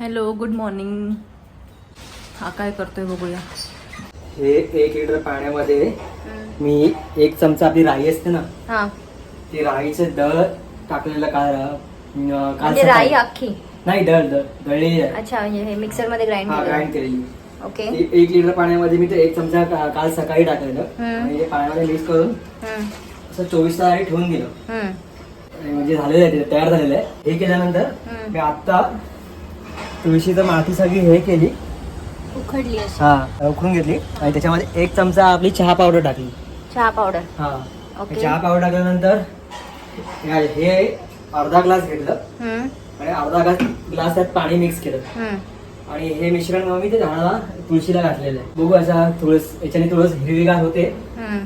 Hello good morning हा काय करतोय बघूया. हे एक लिटर पाण्यामध्ये मी एक चमचा आपली राई असते ना हा. ती राईचं दळ टाकलेलं काल अं, काल म्हणजे राई सकाळी. अख्खी? नाही दळ दळ दळलेली आहे. अच्छा म्हणजे हे मिक्सरमध्ये ग्राइंड हा ग्राइंड केलं केलेली. ओके ती एक लिटर पाण्यामध्ये मी ते एक चमचा का- काल सकाळी टाकलेलं. हम्म. आणि ते पाण्यामध्ये मिक्स करून हम्म, असं चोवीस तास ठेवून दिलं. हम्म, आणि म्हणजे झालेलं आहे ते तयार झालेलं आहे. हे केल्यानंतर हम्म. मी आता तुळशीचं माती सगळी हे केली. उखडली अशी. हा उकळून घेतली. आणि त्याच्यामध्ये एक चमचा आपली चहा पावडर टाकली. चहा पावडर. हा. ओके. चहा पावडर टाकल्यानंतर हे अर्धा ग्लास घेतलं. आणि अर्धा ग्लास ग्लास त्यात पाणी मिक्स केलं. आणि हे मिश्रण मग मी ते झाडाला तुळशीला घातलेलं आहे. बघू असा तुळस याच्याने तुळस हिरवीगार होते.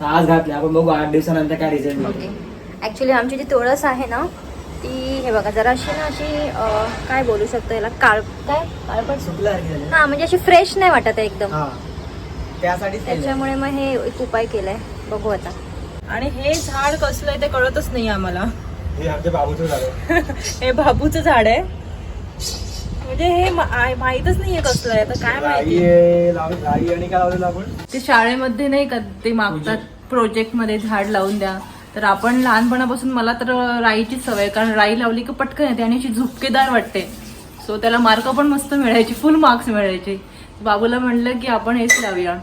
तर आज घातले. आपण बघू आठ दिवसानंतर काय रिझल्ट ऍक्च्युली आमची जी तुळस आहे ना ती हे बघा जरा अशी ना अशी काय बोलू शकतो याला? काळ काय? काळपट. हा म्हणजे अशी फ्रेश नाही वाटत आहे एकदम. हा. केलंय. त्याच्यामुळे मग हे एक उपाय केलाय. बघू आता. आणि हे झाड कसलं आहे ते कळतच नाही आम्हाला. हे बाबूचं हे झाड आहे. म्हणजे हे माहीतच नाहीये कसलं आहे. आता काय माहिती? आहे, लाव- राई आणि काय लावलेलं आपण? ते शाळेमध्ये नाही का ते मागतात? प्रोजेक्टमध्ये झाड लावून द्या. तर आपण लहानपणापासून मला तर राईची सवय कारण राई लावली की पटकन येते आणि अशी झुपकेदार वाटते. सो त्याला मार्क पण मस्त मिळायचे फुल मार्क्स मिळायचे. बाबूला म्हणलं की आपण हेच लावूया.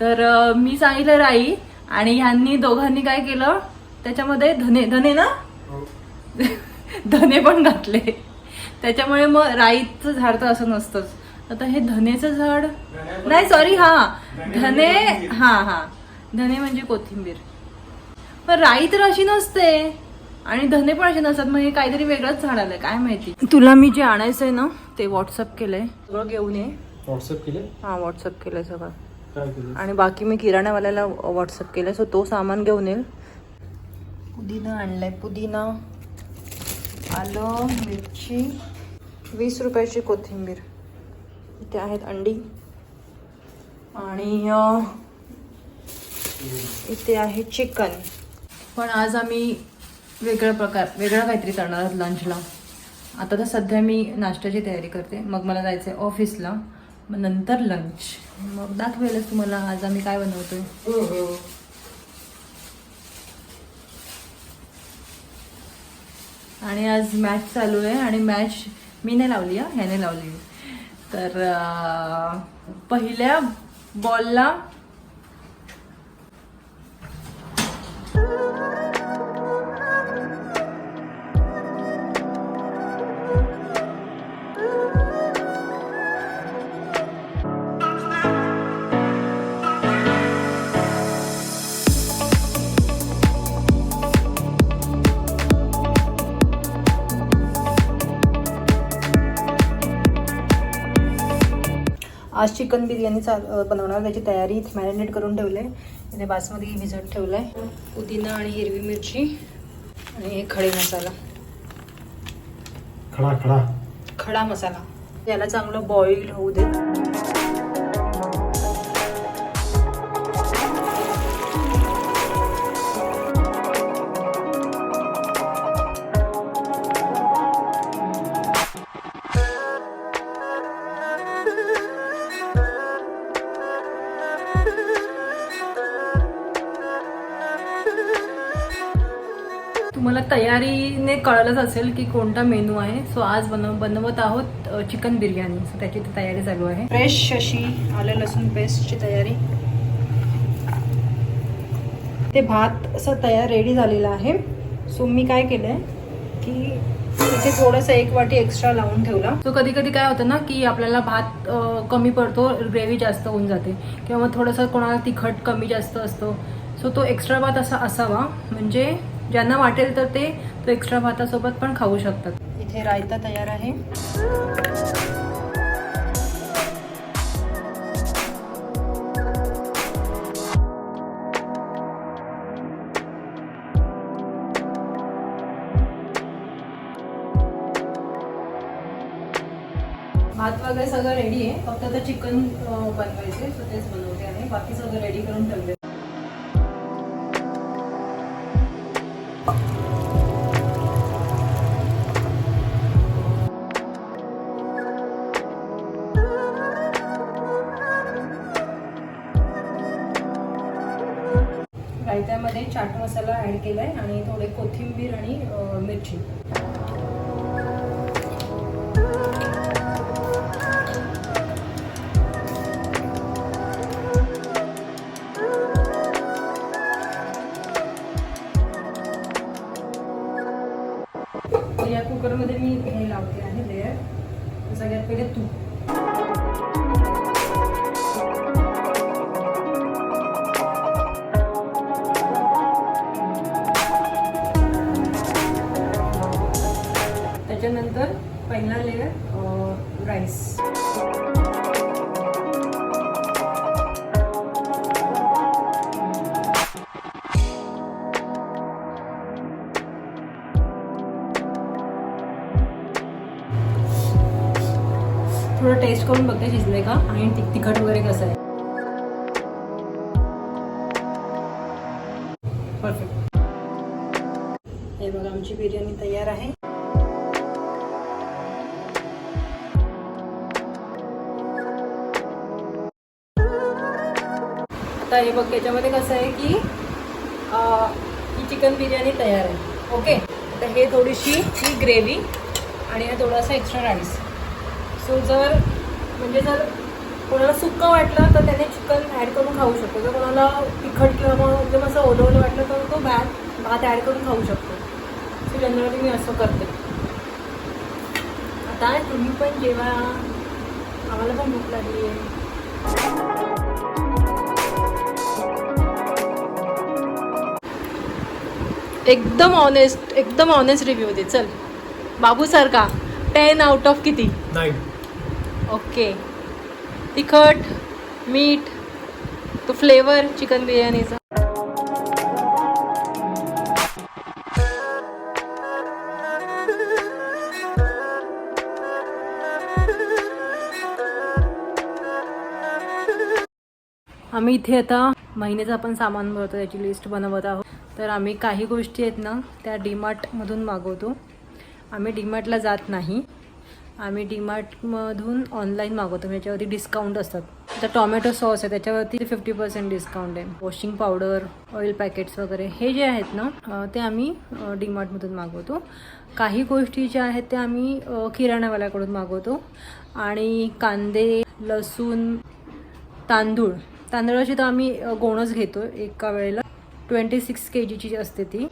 तर मी सांगितलं राई आणि ह्यांनी दोघांनी काय केलं? त्याच्यामध्ये धने धने ना? धने पण घातले. त्याच्यामुळे मग राईचं झाड तर असं नसतंच. आता हे धनेचं झाड? नाही सॉरी हा. धने हा हा. धने म्हणजे कोथिंबीर. पण राई तर अशी नसते. आणि धने पण असे नसतात. मग हे काहीतरी वेगळंच झाड आलंय. काय माहिती? तुला मी जे आणायचंय ना ते व्हॉट्सअप केलंय. सगळं घेऊन ये. व्हॉट्सअप केले हा व्हॉट्सअप केलंय सगळं. आणि बाकी मी किराणावाल्याला व्हॉट्सअप केलंय. सो तो सामान घेऊन येईल. पुदिना आणलाय. पुदिना आलं मिरची वीस रुपयाची कोथिंबीर. इथे आहेत अंडी. आणि इथे आहे चिकन. पण आज आम्ही वेगळं प्रकार वेगळं काहीतरी करणार आहोत लंचला आता तर सध्या मी नाश्त्याची तयारी करते. मग मला जायचं आहे ऑफिसला मग नंतर लंच मग दाखवेलच तुम्हाला आज आम्ही काय बनवतोय. आणि आज मॅच चालू आहे आणि मॅच मी नाही लावली हा. ह्याने लावली. तर पहिल्या बॉलला आज चिकन बिर्याणी चाल बनवणार त्याची तयारी मॅरिनेट करून ठेवलं आहे इथे बासमती भिजत ठेवलं आहे पुदिना आणि हिरवी मिरची आणि हे खडे मसाला. खडा खडा. खडा मसाला. याला चांगलं बॉईल होऊ दे. तयारीने कळलंच असेल की कोणता मेनू आहे. सो आज बनव बनवत आहोत चिकन बिर्याणी. सो त्याची तयारी चालू आहे. फ्रेश अशी आलं लसूण पेस्टची तयारी. ते भात असं तयार रेडी झालेला आहे. सो मी काय केलंय की इथे थोडंसं एक वाटी एक्स्ट्रा लावून ठेवला. सो कधी कधी काय होतं ना की आपल्याला भात कमी पडतो ग्रेव्ही जास्त होऊन जाते. किंवा मग थोडंसं कोणाला तिखट कमी जास्त असतो. सो तो एक्स्ट्रा भात असा असावा. म्हणजे ज्यांना वाटेल तर ते तो एक्स्ट्रा भातासोबत पण खाऊ शकतात. इथे रायता तयार आहे. भात वगैरे सगळं रेडी आहे. फक्त आता चिकन बनवायचे सो तेच बनवते आहे बाकी सगळं रेडी करून ठेवले रायत्यामध्ये चाट मसाला ॲड केला आहे आणि थोडे कोथिंबीर आणि मिरची. या कुकरमध्ये मी हे लावते आहे लेअर सगळ्यात पहिले तूप. Uh, राईस थोडं टेस्ट करून बघते शिजले का? आणि ति- तिखट वगैरे कसं आहे. परफेक्ट हे बघा आमची बिर्याणी तयार आहे. आता हे बघ याच्यामध्ये कसं आहे की ही चिकन बिर्याणी तयार आहे. ओके तर हे थोडीशी ही ग्रेव्ही आणि हा थोडासा एक्स्ट्रा राईस सो जर म्हणजे जर कोणाला सुक्क वाटलं तर त्याने चिकन ॲड करून खाऊ शकतो. जर कोणाला तिखट किंवा मग एकदम असं ओलं वाटलं तर तो भात भात ॲड करून खाऊ शकतो. सो जनरली मी असं करते. आता तुम्ही पण जेव्हा आम्हाला पण भूक लागली आहे एकदम ऑनेस्ट एकदम ऑनेस्ट रिव्ह्यू दे चल. बाबू सारखा टेन आउट ऑफ किती? ओके तिखट मीठ तो फ्लेवर चिकन बिर्याणीचा. आम्ही इथे आता महिन्याचं आपण सामान भरतो त्याची लिस्ट बनवत आहोत. तर आम्ही काही गोष्टी आहेत ना त्या डीमार्टमधून मागवतो. आम्ही डीमार्टला जात नाही. आम्ही डीमार्टमधून ऑनलाईन मागवतो म्हणजे याच्यावरती डिस्काउंट असतात. आता टॉमॅटो सॉस आहे त्याच्यावरती फिफ्टी पर्सेंट डिस्काउंट आहे. वॉशिंग पावडर ऑइल पॅकेट्स वगैरे हे जे आहेत ना ते आम्ही डीमार्टमधून मागवतो. काही गोष्टी ज्या आहेत त्या आम्ही किराणावाल्याकडून मागवतो. आणि कांदे लसूण तांदूळ. तांदळाची तर आम्ही गोणच घेतो एका वेळेला. ट्वेंटी सिक्स के जीची असते ती.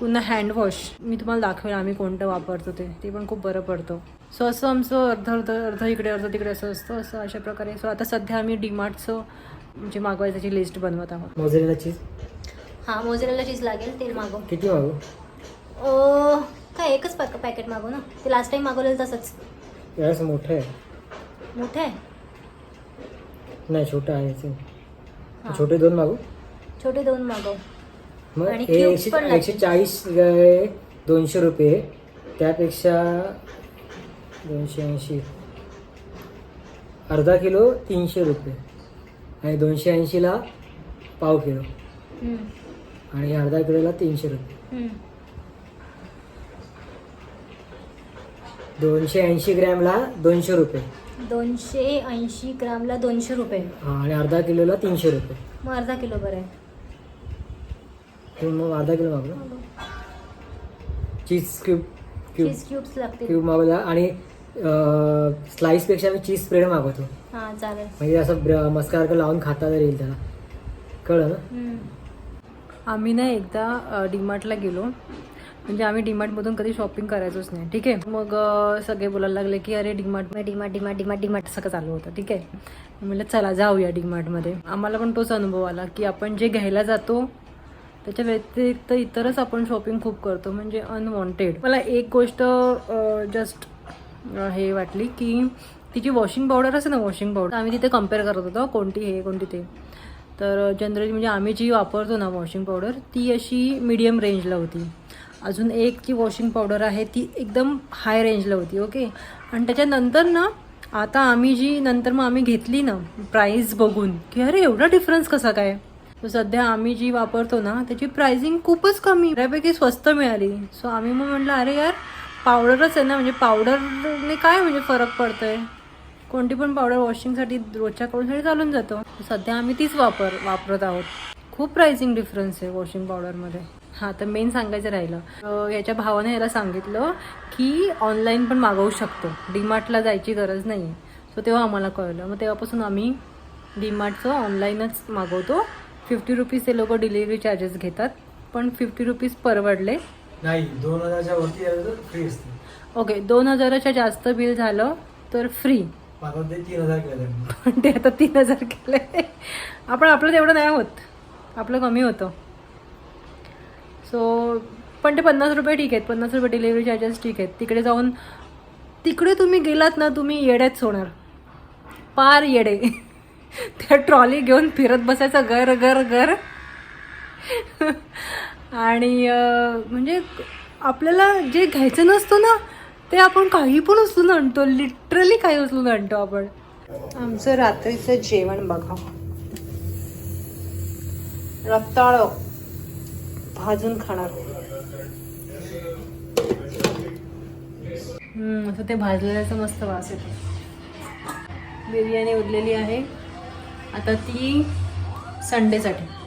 पुन्हा हँडवॉश मी तुम्हाला दाखवेल आम्ही कोणतं वापरतो ते. ते पण खूप बरं पडतं. सो असं आमचं अर्ध अर्ध अर्ध इकडे अर्ध तिकडे असं असतं. असं अशा प्रकारे. सो आता सध्या आम्ही डीमार्टचं म्हणजे मागवायची लिस्ट बनवत आहोत. मोझरेला चीज हा मोजरेला चीज लागेल तेल मागव. किती मागू अ, काय एकच पॅक पॅकेट मागव ना. ते लास्ट टाइम मागवलेलं तसंच. यावेळेस मोठं आहे. मोठं आहे? नाही छोटं आहे. याचं. हा. छोटे दोन मागू? छोटे दोन मागव. मग आणि हे cubes एकशे पण लागतील. एकशे चाळीस दोनशे रुपये त्यापेक्षा दोनशे ऐंशी. अर्धा किलो तीनशे रुपये. आणि दोनशे ऐंशीला पाव किलो. हम्म, आणि अर्धा किलोला तीनशे रुपये. हम्म. दोनशे ऐंशी ग्रॅमला दोनशे रुपये. दोनशे ऐंशी ग्रामला दोनशे रुपये. हा, आणि अर्धा किलोला तीनशे रुपये. मग अर्धा किलो बरं आहे. मग अर्धा kilo मागलो cheese cube cube. Cheese cubes लागतील. क्यूब मागवला आणि स्लाईसपेक्षा मी चीज स्प्रेड मागवतो. हां चालेल. म्हणजे असं ब्र- मस्कासारखं लावून खाता जर येईल त्याला. कळलं ना? हम्म. आम्ही ना एकदा डीमार्टला गेलो. म्हणजे आम्ही डीमार्टमधून कधी शॉपिंग करायचोच नाही. ठीक आहे? मग अ, सगळे बोलायला लागले की अरे डीमार्ट डिमार्ट डिमार्ट डिमार्ट डिमार्ट सगळं चालू होतं? ठीक आहे? मी म्हटलं चला जाऊया डीमार्टमध्ये. आम्हाला पण तोच अनुभव आला की आपण जे घ्यायला जातो त्याच्या व्यतिरिक्त इतरच आपण शॉपिंग खूप करतो म्हणजे अनवॉन्टेड मला एक गोष्ट जस्ट हे वाटली की तिची वॉशिंग पावडर असते ना वॉशिंग पावडर आम्ही तिथे कंपेअर करत होतो कोणती हे कोणती ते. तर जनरली म्हणजे आम्ही जी वापरतो ना वॉशिंग पावडर ती अशी मीडियम रेंजला होती. अजून एक जी वॉशिंग पावडर आहे ती एकदम हाय रेंजला होती ओके आणि त्याच्यानंतर ना आता आम्ही जी नंतर मग आम्ही घेतली ना प्राईस बघून की अरे एवढा डिफरन्स कसा काय? तर सध्या आम्ही जी वापरतो ना त्याची प्राइसिंग खूपच कमी. त्यापैकी स्वस्त मिळाली. सो आम्ही मग म्हटलं अरे यार पावडरच आहे ना म्हणजे पावडरने काय म्हणजे फरक पडतो आहे कोणती पण पावडर वॉशिंगसाठी रोजच्या कपड्यासाठी चालून जातो. सध्या आम्ही तीच वापर वापरत आहोत. खूप प्राइसिंग डिफरन्स आहे वॉशिंग पावडरमध्ये हां तर मेन सांगायचं राहिलं. याच्या भावाने याला सांगितलं की ऑनलाईन पण मागवू शकतो. डीमार्टला जायची गरज नाही आहे सो तेव्हा आम्हाला कळलं. मग तेव्हापासून आम्ही डीमार्टचं ऑनलाईनच मागवतो. फिफ्टी रुपीज ते लोक डिलिव्हरी चार्जेस घेतात पण फिफ्टी रुपीज परवडले. नाही दोन हजारच्या वरती आलं तर फ्री असते. ओके दोन हजाराच्या जास्त बिल झालं तर फ्री मला ते तीन हजार केलं. पण ते आता तीन हजार केले. आपण आपलं तेवढं नाही होत. आपलं कमी होतं. सो पण ते पन्नास रुपये ठीक आहेत. पन्नास रुपये डिलिव्हरी चार्जेस ठीक आहेत. तिकडे जाऊन तिकडे तुम्ही गेलात ना तुम्ही येड्याच होणार पार येडे. त्या ट्रॉली घेऊन फिरत बसायचं घर घर घर. आणि म्हणजे आपल्याला जे घ्यायचं नसतं ना ते आपण काही पण उचलून आणतो. लिटरली काही उचलून आणतो आपण. आमचं रात्रीचं जेवण बघा. रताळ भाजून खाणार. हम्म, असं ते भाजलेल्याचा मस्त वास येतो. बिर्याणी उरलेली आहे. आता ती संडेसाठी